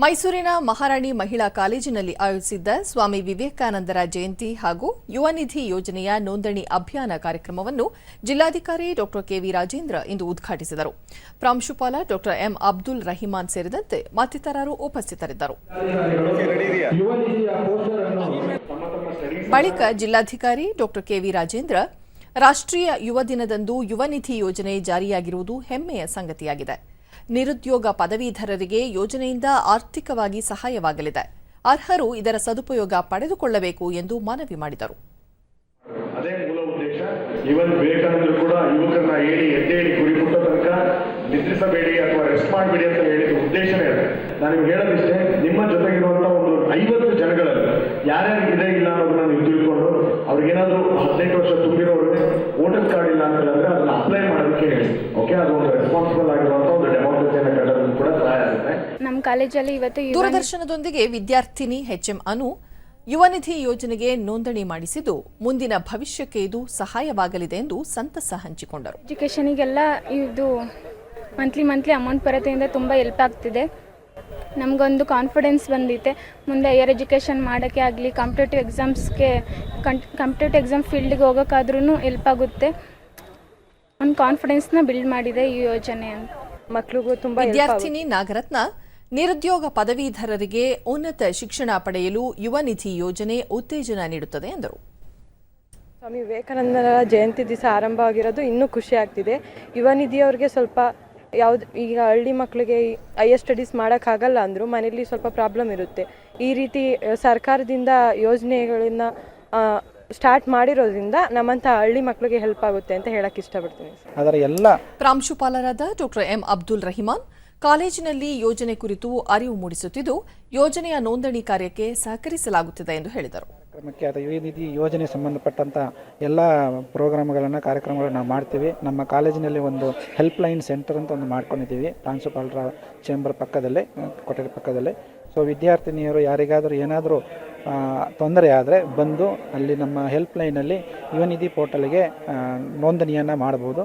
ಮೈಸೂರಿನ ಮಹಾರಾಣಿ ಮಹಿಳಾ ಕಾಲೇಜಿನಲ್ಲಿ ಆಯೋಜಿಸಿದ್ದ ಸ್ವಾಮಿ ವಿವೇಕಾನಂದರ ಜಯಂತಿ ಹಾಗೂ ಯುವ ನಿಧಿ ಯೋಜನೆಯ ನೋಂದಣಿ ಅಭಿಯಾನ ಕಾರ್ಯಕ್ರಮವನ್ನು ಜಿಲ್ಲಾಧಿಕಾರಿ ಡಾ ಕೆವಿ ರಾಜೇಂದ್ರ ಇಂದು ಉದ್ಘಾಟಿಸಿದರು. ಪ್ರಾಂಶುಪಾಲ ಡಾ ಎಂ ಅಬ್ದುಲ್ ರಹಿಮಾನ್ ಸೇರಿದಂತೆ ಮತ್ತಿತರರು ಉಪಸ್ಥಿತರಿದ್ದರು. ಬಳಿಕ ಜಿಲ್ಲಾಧಿಕಾರಿ ಡಾ ಕೆವಿ ರಾಜೇಂದ್ರ, ರಾಷ್ಟ್ರೀಯ ಯುವ ದಿನದಂದು ಯುವ ನಿಧಿ ಯೋಜನೆ ಜಾರಿಯಾಗಿರುವುದು ಹೆಮ್ಮೆಯ ಸಂಗತಿಯಾಗಿದೆ. ನಿರುದ್ಯೋಗ ಪದವೀಧರರಿಗೆ ಯೋಜನೆಯಿಂದ ಆರ್ಥಿಕವಾಗಿ ಸಹಾಯವಾಗಲಿದೆ. ಅರ್ಹರು ಇದರ ಸದುಪಯೋಗ ಪಡೆದುಕೊಳ್ಳಬೇಕು ಎಂದು ಮನವಿ ಮಾಡಿದರು. ಅದೇ ಮೂಲ ಉದ್ದೇಶ ಇವನ್ ವಿವೇಕಾನಂದರು ಕೂಡ ಯುವಕರನ್ನ ಹೇಳಿ, ಎದ್ದೇಳಿ ಗುರಿ ಮುಟ್ಟೋ ತನಕ ನಿದ್ರಿಸಬೇಡಿ ಅಥವಾ ರೆಸ್ಟ್ ಮಾಡಬೇಡಿ ಅಂತ ಹೇಳಿದ ಉದ್ದೇಶನೇ ಅದು. ನಾನು ಹೇಳೋದಿಷ್ಟೇ, ನಿಮ್ಮ ಜೊತೆಗಿರುವಂತ ಒಂದು ಐವತ್ತು ಜನಗಳಲ್ಲಿ ಯಾರ್ಯಾರು ಇದೆ ಇಲ್ಲ ಅನ್ನೋದನ್ನ ನೀವು ತಿಳ್ಕೊಂಡು ಅವ್ರಿಗೇನಾದ್ರೂ ಹದಿನೆಂಟು ವರ್ಷ ತುಂಬಿರೋರಿಗೆ ವೋಟರ್ ಕಾರ್ಡ್ ಇಲ್ಲ ಅಂತ ಹೇಳಿದ್ರೆ ಅದನ್ನ ಅಪ್ಲೈ ಮಾಡೋದಕ್ಕೆ ಹೇಳಿ. ಓಕೆ ಅದು ಒಂದು ರೆಸ್ಪಾನ್ಸಿಬಲ್ ಆಗಿರುವಂತ ಒಂದು ಡೆಮೋಕ್ರಸಿಯನ್ನು ಕಟ್ಟೋದಕ್ಕೆ ಕೂಡ ಸಹಾಯ ಆಗುತ್ತೆ ನಮ್ಮ ಕಾಲೇಜಲ್ಲಿ ಇವತ್ತು ದೂರದರ್ಶನದೊಂದಿಗೆ ವಿದ್ಯಾರ್ಥಿನಿ ಎಚ್ಎಂ ಅನು ಯುವ ನಿಧಿ ಯೋಜನೆಗೆ ನೋಂದಣಿ ಮಾಡಿಸಿದ್ದು ಮುಂದಿನ ಭವಿಷ್ಯಕ್ಕೆ ಇದು ಸಹಾಯವಾಗಲಿದೆ ಎಂದು ಸಂತಸ ಹಂಚಿಕೊಂಡರು. ಎಜುಕೇಷನಿಗೆಲ್ಲ ಇದು ಮಂತ್ಲಿ ಮಂತ್ಲಿ ಅಮೌಂಟ್ ಬರೋದ್ರಿಂದ ತುಂಬ ಹೆಲ್ಪ್ ಆಗ್ತಿದೆ. ನಮಗೊಂದು ಕಾನ್ಫಿಡೆನ್ಸ್ ಬಂದಿದೆ. ಮುಂದೆ ಹೈಯರ್ ಎಜುಕೇಷನ್ ಮಾಡೋಕ್ಕೆ ಆಗಲಿ ಕಾಂಪಿಟೇಟಿವ್ ಎಕ್ಸಾಮ್ಸ್ಗೆ ಕಾಂಪಿಟೇಟಿವ್ ಎಕ್ಸಾಮ್ ಫೀಲ್ಡ್ಗೆ ಹೋಗೋಕ್ಕಾದ್ರೂ ಹೆಲ್ಪ್ ಆಗುತ್ತೆ. ಒಂದು ಕಾನ್ಫಿಡೆನ್ಸ್ನ ಬಿಲ್ಡ್ ಮಾಡಿದೆ ಈ ಯೋಜನೆ ಅಂತ. ಮಕ್ಳಿಗೂ ತುಂಬ ವಿದ್ಯಾರ್ಥಿನಿ ನಾಗರತ್ನ ನಿರುದ್ಯೋಗ ಪದವೀಧರರಿಗೆ ಉನ್ನತ ಶಿಕ್ಷಣ ಪಡೆಯಲು ಯುವ ನಿಧಿ ಯೋಜನೆ ಉತ್ತೇಜನ ನೀಡುತ್ತದೆ ಎಂದರು. ಸ್ವಾಮಿ ವಿವೇಕಾನಂದರ ಜಯಂತಿ ದಿವಸ ಆರಂಭ ಆಗಿರೋದು ಇನ್ನೂ ಖುಷಿ ಆಗ್ತಿದೆ. ಯುವ ನಿಧಿಯವ್ರಿಗೆ ಸ್ವಲ್ಪ ಯಾವ್ದು ಈಗ ಹಳ್ಳಿ ಮಕ್ಕಳಿಗೆ ಹೈಯರ್ ಸ್ಟಡೀಸ್ ಮಾಡೋಕ್ಕಾಗಲ್ಲ ಅಂದರೂ ಮನೇಲಿ ಸ್ವಲ್ಪ ಪ್ರಾಬ್ಲಮ್ ಇರುತ್ತೆ. ಈ ರೀತಿ ಸರ್ಕಾರದಿಂದ ಯೋಜನೆಗಳನ್ನ ಸ್ಟಾರ್ಟ್ ಮಾಡಿರೋದ್ರಿಂದ ನಮ್ಮಂತ ಹಳ್ಳಿ ಮಕ್ಕಳಿಗೆ ಹೆಲ್ಪ್ ಆಗುತ್ತೆ ಅಂತ ಹೇಳಕ್ ಇಷ್ಟಪಡ್ತೀನಿ. ಅದರ ಎಲ್ಲ ಪ್ರಾಂಶುಪಾಲರಾದ ಡಾಕ್ಟರ್ ಎಂ ಅಬ್ದುಲ್ ರಹಿಮಾನ್ ಕಾಲೇಜಿನಲ್ಲಿ ಯೋಜನೆ ಕುರಿತು ಅರಿವು ಮೂಡಿಸುತ್ತಿದ್ದು, ಯೋಜನೆಯ ನೋಂದಣಿ ಕಾರ್ಯಕ್ಕೆ ಸಹಕರಿಸಲಾಗುತ್ತಿದೆ ಎಂದು ಹೇಳಿದರು. ಕಾರ್ಯಕ್ರಮಕ್ಕೆ ಅಥವಾ ಯುವ ನಿಧಿ ಯೋಜನೆ ಸಂಬಂಧಪಟ್ಟಂಥ ಎಲ್ಲ ಪ್ರೋಗ್ರಾಮ್ಗಳನ್ನು, ಕಾರ್ಯಕ್ರಮಗಳನ್ನು ನಾವು ಮಾಡ್ತೀವಿ. ನಮ್ಮ ಕಾಲೇಜಿನಲ್ಲಿ ಒಂದು ಹೆಲ್ಪ್ ಲೈನ್ ಸೆಂಟರ್ ಅಂತ ಒಂದು ಮಾಡ್ಕೊಂಡಿದ್ದೀವಿ ಪ್ರಾಂಶುಪಾಲರ ಚೇಂಬರ್ ಪಕ್ಕದಲ್ಲೇ, ಕೊಠಡಿ ಪಕ್ಕದಲ್ಲೇ. ಸೊ, ವಿದ್ಯಾರ್ಥಿನಿಯರು ಯಾರಿಗಾದರೂ ಏನಾದರೂ ತೊಂದರೆ ಆದರೆ ಬಂದು ಅಲ್ಲಿ ನಮ್ಮ ಹೆಲ್ಪ್ ಲೈನಲ್ಲಿ ಯುವ ನಿಧಿ ಪೋರ್ಟಲ್ಗೆ ನೋಂದಣಿಯನ್ನು ಮಾಡ್ಬೋದು.